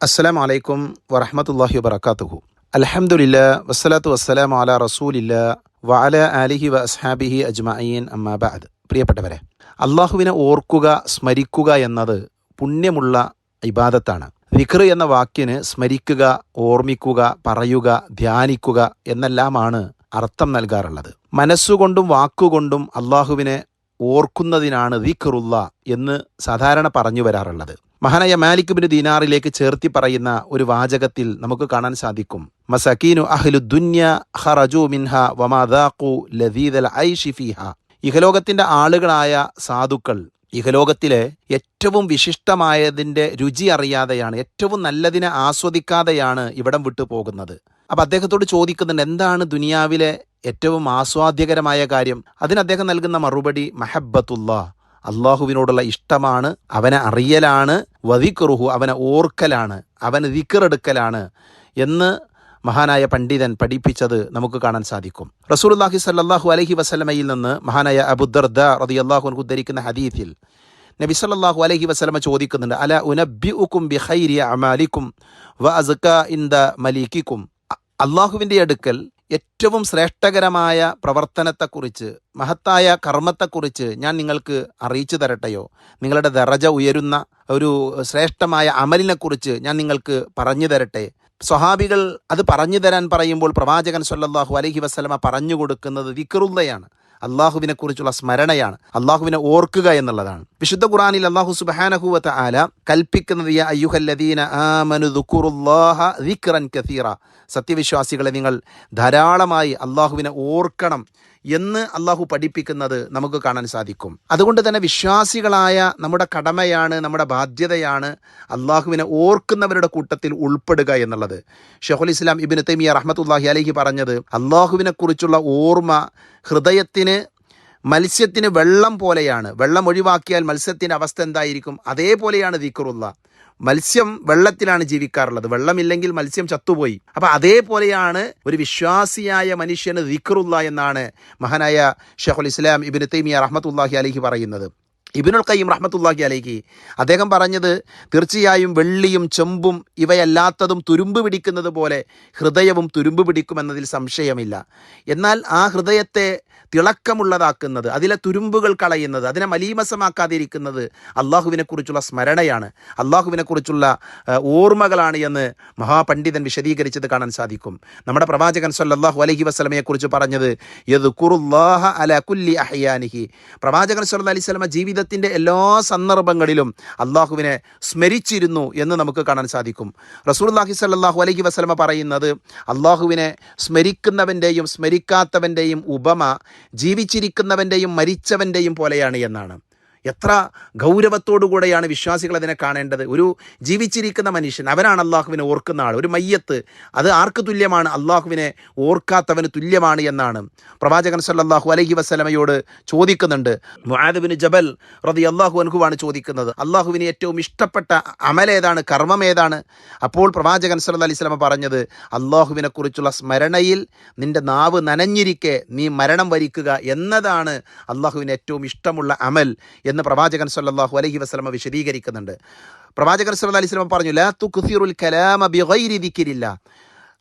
അസ്സലാം വലൈക്കും വറഹമത്തല്ലാഹി വബർക്കാത്തുഹു അലഹമുല്ല വസ്സലാത്തു വസ്സലാം അല റസൂലില്ല വഅല അലിഹി വ അസ്ഹാബിഹി അജ്മഅീൻ അമ്മാബാദ് പ്രിയപ്പെട്ടവരെ അള്ളാഹുവിനെ ഓർക്കുക സ്മരിക്കുക എന്നത് പുണ്യമുള്ള ഇബാദത്താണ്. വിക്ർ എന്ന വാക്കിന് സ്മരിക്കുക ഓർമ്മിക്കുക പറയുക ധ്യാനിക്കുക എന്നെല്ലാമാണ് അർത്ഥം നൽകാറുള്ളത്. മനസ്സുകൊണ്ടും വാക്കുകൊണ്ടും അള്ളാഹുവിനെ ഓർക്കുന്നതിനാണ് ദിഖറുള്ള എന്ന് സാധാരണ പറഞ്ഞു വരാറുള്ളത്. മഹാനായ മാലിക് ബിൻ ദീനാറിലേക്ക് ചേർത്തി പറയുന്ന ഒരു വാചകത്തിൽ നമുക്ക് കാണാൻ സാധിക്കും. മസക്കീനു അഹ്ലു ദുന്യ ഖറജു മിൻഹ വമാദാഖു ലദീദൽ ഐഷി ഫീഹ. ഇഹലോകത്തിന്റെ ആളുകളായ സാധുക്കൾ ഇഹലോകത്തിലെ ഏറ്റവും വിശിഷ്ടമായതിന്റെ രുചി അറിയാതെയാണ് ഏറ്റവും നല്ലതിനെ ആസ്വദിക്കാതെയാണ് ഇവിടം വിട്ടു പോകുന്നത്. അപ്പൊ അദ്ദേഹത്തോട് ചോദിക്കുന്നുണ്ട് എന്താണ് ദുനിയാവിലെ ഏറ്റവും ആസ്വാദ്യകരമായ കാര്യം? അതിന് അദ്ദേഹം നൽകുന്ന മറുപടി മഹബത്തുള്ള അള്ളാഹുവിനോടുള്ള ഇഷ്ടമാണ് അവനെ അറിയലാണ് വതിക്കുറുഹു അവനെ ഓർക്കലാണ് അവന് ദിക്കറെടുക്കലാണ് എന്ന് മഹാനായ പണ്ഡിതൻ പഠിപ്പിച്ചത് നമുക്ക് കാണാൻ സാധിക്കും. റസൂലുല്ലാഹി സല്ലാഹു അലഹി വസ്ലമയിൽ നിന്ന് മഹാനായ അബുദർദ റതി അള്ളാഹു ഉദ്ധരിക്കുന്ന ഹദീഫിൽ നബി സല്ലാഹു അലഹി വസല്ലമ ചോദിക്കുന്നുണ്ട് അല ഉനബ്ബിഉക്കും ബി ഖൈരി അമാലിക്കും വ അസ്ക ഇന്ദ മലീക്കിക്കും? അള്ളാഹുവിന്റെ അടുക്കൽ ഏറ്റവും ശ്രേഷ്ഠകരമായ പ്രവർത്തനത്തെക്കുറിച്ച് മഹത്തായ കർമ്മത്തെക്കുറിച്ച് ഞാൻ നിങ്ങൾക്ക് അറിയിച്ചു തരട്ടെയോ? നിങ്ങളുടെ ദറജ ഉയരുന്ന ഒരു ശ്രേഷ്ഠമായ അമലിനെക്കുറിച്ച് ഞാൻ നിങ്ങൾക്ക് പറഞ്ഞു തരട്ടെ? സ്വഹാബികൾ അത് പറഞ്ഞു തരാൻ പറയുമ്പോൾ പ്രവാചകൻ സല്ലാഹു അലഹി വസ്ലമ പറഞ്ഞു കൊടുക്കുന്നത് വിക്രുള്ളയാണ്. അള്ളാഹുവിനെ കുറിച്ചുള്ള സ്മരണയാണ്. അള്ളാഹുവിനെ ഓർക്കുക എന്നുള്ളതാണ്. വിശുദ്ധ ഖുറാനിൽ അള്ളാഹു സുബാനഹുവത്ത ആല കൽപ്പിക്കുന്നത് അയ്യുഹല്ലദീന കസീറ. സത്യവിശ്വാസികളെ നിങ്ങൾ ധാരാളമായി അള്ളാഹുവിനെ ഓർക്കണം എന്ന് അള്ളാഹു പഠിപ്പിക്കുന്നത് നമുക്ക് കാണാൻ സാധിക്കും. അതുകൊണ്ട് തന്നെ വിശ്വാസികളായ നമ്മുടെ കടമയാണ് നമ്മുടെ ബാധ്യതയാണ് അള്ളാഹുവിനെ ഓർക്കുന്നവരുടെ കൂട്ടത്തിൽ ഉൾപ്പെടുക എന്നുള്ളത്. ഷെഹുൽ ഇസ്ലാം ഇബിന് തൈമിയ റഹ്മത്തുല്ലാഹി അലഹി പറഞ്ഞത് അള്ളാഹുവിനെ കുറിച്ചുള്ള ഓർമ്മ ഹൃദയത്തിന് മത്സ്യത്തിന് വെള്ളം പോലെയാണ്. വെള്ളം ഒഴിവാക്കിയാൽ മത്സ്യത്തിന്റെ അവസ്ഥ എന്തായിരിക്കും? അതേപോലെയാണ് ദിക്കറുള്ള മത്സ്യം വെള്ളത്തിലാണ് ജീവിക്കാറുള്ളത്. വെള്ളമില്ലെങ്കിൽ മത്സ്യം ചത്തുപോയി. അപ്പൊ അതേപോലെയാണ് ഒരു വിശ്വാസിയായ മനുഷ്യന് ദിക്കറുള്ള എന്നാണ് മഹാനായ ഷെഖുൽ ഇസ്ലാം ഇബിൻ തൈമിയ റഹ്മത്തുല്ലാഹി അലഹി പറയുന്നത്. ഇബിനുൽ കയ്യം റഹ്മത്തുല്ലാഹി അലൈഹി അദ്ദേഹം പറഞ്ഞത് തീർച്ചയായും വെള്ളിയും ചെമ്പും ഇവയല്ലാത്തതും തുരുമ്പ് പിടിക്കുന്നത് പോലെ ഹൃദയവും തുരുമ്പ് പിടിക്കുമെന്നതിൽ സംശയമില്ല. എന്നാൽ ആ ഹൃദയത്തെ തിളക്കമുള്ളതാക്കുന്നത് അതിലെ തുരുമ്പുകൾ കളയുന്നത് അതിനെ മലീമസമാക്കാതിരിക്കുന്നത് അള്ളാഹുവിനെക്കുറിച്ചുള്ള സ്മരണയാണ്. അള്ളാഹുവിനെക്കുറിച്ചുള്ള ഓർമ്മകളാണ് എന്ന് മഹാപണ്ഡിതൻ വിശദീകരിച്ചത് കാണാൻ സാധിക്കും. നമ്മുടെ പ്രവാചകൻ സല്ലാഹു അലഹി വസ്ലമയെക്കുറിച്ച് പറഞ്ഞത് യദ് കുറുല്ലാഹ അല കുല്ലി അഹ്യാനിഹി. പ്രവാചകൻ സല്ല അലൈഹി സ്വലമ ജീവിതത്തിന്റെ എല്ലാ സന്ദർഭങ്ങളിലും അള്ളാഹുവിനെ സ്മരിച്ചിരുന്നു എന്ന് നമുക്ക് കാണാൻ സാധിക്കും. റസൂർലാഹി സല്ലാഹു അലൈഹി വസ്ലമ പറയുന്നത് അള്ളാഹുവിനെ സ്മരിക്കുന്നവന്റെയും സ്മരിക്കാത്തവന്റെയും ഉപമ ജീവിച്ചിരിക്കുന്നവന്റെയും മരിച്ചവന്റെയും പോലെയാണ് എന്നാണ്. എത്ര ഗൗരവത്തോടുകൂടെയാണ് വിശ്വാസികൾ അതിനെ കാണേണ്ടത്? ഒരു ജീവിച്ചിരിക്കുന്ന മനുഷ്യൻ അവനാണ് അള്ളാഹുവിനെ ഓർക്കുന്ന ആൾ. ഒരു മയ്യത്ത് അത് ആർക്ക് തുല്യമാണ്? അള്ളാഹുവിനെ ഓർക്കാത്തവന് തുല്യമാണ് എന്നാണ്. പ്രവാചകൻ സല്ലാഹു അലഹി വസ്ലമയോട് ചോദിക്കുന്നുണ്ട്. മുആദബിന് ജബൽ റതി അള്ളാഹു അനുഹുവാണ് ചോദിക്കുന്നത്. അള്ളാഹുവിന് ഏറ്റവും ഇഷ്ടപ്പെട്ട അമലേതാണ് കർമ്മം ഏതാണ്? അപ്പോൾ പ്രവാചകൻ സല്ല അലൈഹി സ്വലമ പറഞ്ഞത് അള്ളാഹുവിനെക്കുറിച്ചുള്ള സ്മരണയിൽ നിന്റെ നാവ് നനഞ്ഞിരിക്കെ നീ മരണം വരിക്കുക എന്നതാണ് അള്ളാഹുവിന് ഏറ്റവും ഇഷ്ടമുള്ള അമൽ. എന്ന് പ്രവാചകൻ സല്ലാഹു അലഹി വസ്ലമ വിശദീകരിക്കുന്നുണ്ട്. പ്രവാചകൻ സല്ല അലൈഹി വസല്ലമ പറഞ്ഞു ലാ തുക്സിറുൽ കലാമ ബിഗൈരി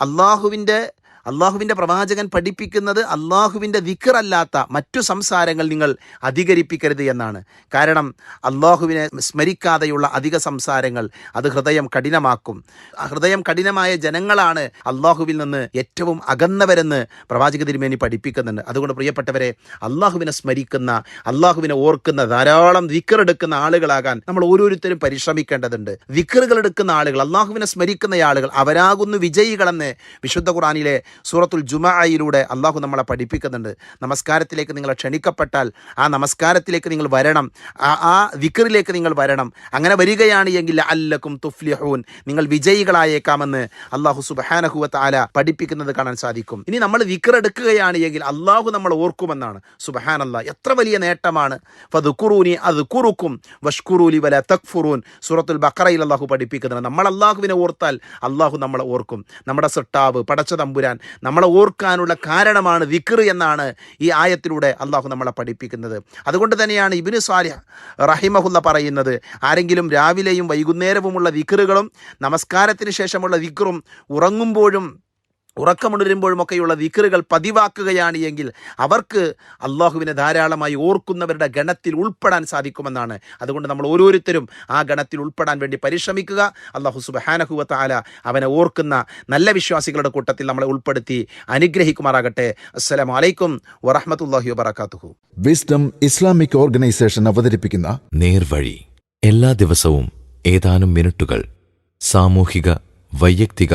അള്ളാഹുവിന്റെ അള്ളാഹുവിന്റെ പ്രവാചകൻ പഠിപ്പിക്കുന്നത് അള്ളാഹുവിന്റെ അല്ലാത്ത മറ്റു സംസാരങ്ങൾ നിങ്ങൾ അധികരിപ്പിക്കരുത് എന്നാണ്. കാരണം അള്ളാഹുവിനെ സ്മരിക്കാതെയുള്ള അധിക സംസാരങ്ങൾ അത് ഹൃദയം കഠിനമാക്കും. ഹൃദയം കഠിനമായ ജനങ്ങളാണ് അള്ളാഹുവിൽ നിന്ന് ഏറ്റവും അകന്നവരെന്ന് പ്രവാചക തിരുമേനി പഠിപ്പിക്കുന്നുണ്ട്. അതുകൊണ്ട് പ്രിയപ്പെട്ടവരെ അള്ളാഹുവിനെ സ്മരിക്കുന്ന അള്ളാഹുവിനെ ഓർക്കുന്ന ധാരാളം ദിക്കറെടുക്കുന്ന ആളുകളാകാൻ നമ്മൾ ഓരോരുത്തരും പരിശ്രമിക്കേണ്ടതുണ്ട്. വിക്കറുകൾ എടുക്കുന്ന ആളുകൾ അള്ളാഹുവിനെ സ്മരിക്കുന്ന ആളുകൾ അവരാകുന്നു വിജയികളെന്ന് വിശുദ്ധ ഖുറാനിലെ സൂറത്തുൽ ജുമായിലൂടെ അള്ളാഹു നമ്മളെ പഠിപ്പിക്കുന്നുണ്ട്. നമസ്കാരത്തിലേക്ക് നിങ്ങൾ ക്ഷണിക്കപ്പെട്ടാൽ ആ നമസ്കാരത്തിലേക്ക് നിങ്ങൾ വരണം. ആ വിക്കറിലേക്ക് നിങ്ങൾ വരണം. അങ്ങനെ വരികയാണ് എങ്കിൽ അല്ലക്കും തുഫ്ലിഹൂൻ. നിങ്ങൾ വിജയികളായേക്കാമെന്ന് അള്ളാഹു സുബഹാനഹുവത്ത് ആല പഠിപ്പിക്കുന്നത് കാണാൻ സാധിക്കും. ഇനി നമ്മൾ വിക്കറെടുക്കുകയാണ് എങ്കിൽ അള്ളാഹു നമ്മൾ ഓർക്കുമെന്നാണ്. സുബഹാൻ അല്ല എത്ര വലിയ നേട്ടമാണ്. ഫതുക്കുറൂനി അത് കുറുക്കും വഷ്കുറൂലി വല തക്ഫുറൂൻ. സൂറത്തുൽ ബക്കറയിൽ അള്ളാഹു പഠിപ്പിക്കുന്നുണ്ട്. നമ്മൾ അള്ളാഹുവിനെ ഓർത്താൽ അള്ളാഹു നമ്മളെ ഓർക്കും. നമ്മുടെ സൃഷ്ടാവ് പടച്ച തമ്പുരാൻ നമ്മളെ ഓർക്കാനുള്ള കാരണമാണ് വിക്ർ എന്നാണ് ഈ ആയത്തിലൂടെ അള്ളാഹു നമ്മളെ പഠിപ്പിക്കുന്നത്. അതുകൊണ്ട് തന്നെയാണ് ഇബിന് സാലിഹ് റഹിമഹുല്ല പറയുന്നത് ആരെങ്കിലും രാവിലെയും വൈകുന്നേരവുമുള്ള വിക്റുകളും നമസ്കാരത്തിന് ശേഷമുള്ള വിക്റും ഉറങ്ങുമ്പോഴും ഉറക്കമുണരുമ്പോഴുമൊക്കെയുള്ള വിക്രുകൾ പതിവാക്കുകയാണ് എങ്കിൽ അവർക്ക് അള്ളാഹുവിനെ ധാരാളമായി ഓർക്കുന്നവരുടെ ഗണത്തിൽ ഉൾപ്പെടാൻ സാധിക്കുമെന്നാണ്. അതുകൊണ്ട് നമ്മൾ ഓരോരുത്തരും ആ ഗണത്തിൽ ഉൾപ്പെടാൻ വേണ്ടി പരിശ്രമിക്കുക. അള്ളാഹു സുബഹാനഹുവത്താല അവനെ ഓർക്കുന്ന നല്ല വിശ്വാസികളുടെ കൂട്ടത്തിൽ നമ്മളെ ഉൾപ്പെടുത്തി അനുഗ്രഹിക്കുമാറാകട്ടെ. അസ്സലാമു വലൈക്കും വറഹമത്തല്ലാഹി വബർക്കാത്തുഹു വിസ്ഡം ഇസ്ലാമിക് ഓർഗനൈസേഷൻ അവതരിപ്പിക്കുന്ന നേർവഴി. എല്ലാ ദിവസവും ഏതാനും മിനിറ്റുകൾ സാമൂഹിക വൈയക്തിക